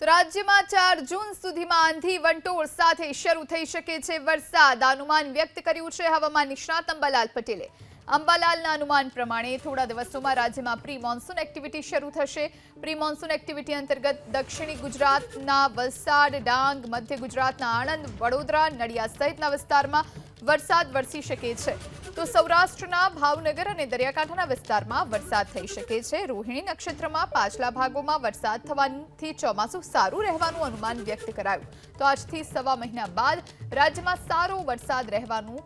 તો રાજ્યમાં ચાર જૂન સુધીમાં આંધી વંટોળ સાથે શરૂ થઈ શકે છે વરસાદ. અનુમાન વ્યક્ત કર્યું છે હવામાન નિષ્ણાત અંબાલાલ પટેલે. અંબાલાલના અનુમાન પ્રમાણે થોડા દિવસોમાં રાજ્યમાં પ્રી મોન્સૂન એક્ટિવિટી શરૂ થશે. પ્રી મોન્સૂન એક્ટિવિટી અંતર્ગત દક્ષિણી ગુજરાતના વલસાડ, ડાંગ, મધ્ય ગુજરાતના આણંદ, વડોદરા, નડિયાદ સહિતના વિસ્તારમાં વરસાદ વરસી શકે છે. તો સૌરાષ્ટ્રના ભાવનગર અને દરિયાકાંઠાના વિસ્તારમાં વરસાદ થઈ શકે છે. રોહિણી નક્ષત્રમાં પાછલા ભાગોમાં વરસાદ થવાથી ચોમાસું સારું રહેવાનું અનુમાન વ્યક્ત કરાયું. તો આજથી સવા મહિના બાદ રાજ્યમાં સારો વરસાદ રહેવાનું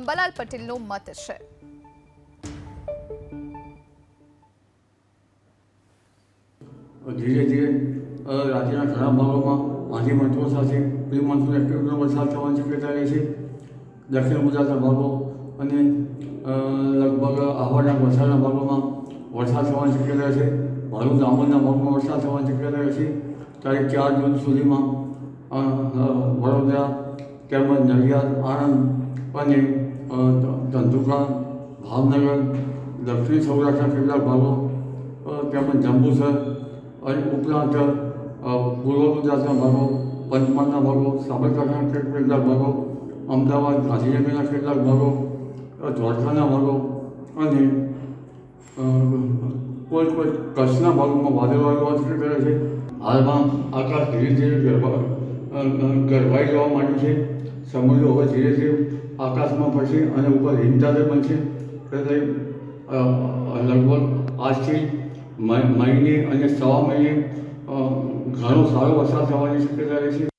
અંબાલાલ પટેલનો મત છે. ધીરે ધીરે રાજ્યના ઘણા ભાગોમાં આંધી મંત્રો સાથે પ્રી મોન્સૂન વરસાદ થવાની શક્યતા રહે છે. દક્ષિણ ગુજરાતના ભાગો અને લગભગ આહવાના વલસાડના ભાગોમાં વરસાદ થવાની શક્યતા છે. ભરૂચ દામોદના ભાગમાં વરસાદ થવાની શક્યતા છે. તારીખ ચાર જૂન સુધીમાં વડોદરા તેમજ નડિયાદ, આણંદ અને ધંધુકા, ભાવનગર, દક્ષિણ સૌરાષ્ટ્રના કેટલાક ભાગો તેમજ જંબુસર ઉપરાંત પૂર્વ ગુજરાતના ભાગો પંચમહાલના ભાગો સાબરકાંઠાના કેટલાક ભાગો અમદાવાદ ગાંધીનગરના કેટલાક ભાગો દ્વારકાના ભાગો અને કોઈ કોઈ કચ્છના ભાગોમાં વાદળવાળું વાતાવરણ કરે છે. હાલમાં આકાશ ધીરે ધીરે ગરબા ગરબાઈ જવા માંડ્યું છે. સમુદ્ર હવે ધીરે ધીરે આકાશમાં પડશે અને ઉપર હિમચાદર અ, અ, લગભગ આજથી મહિને અને સવા મહિને ઘણો સારો વરસાદ થવાની શક્યતા રહે છે.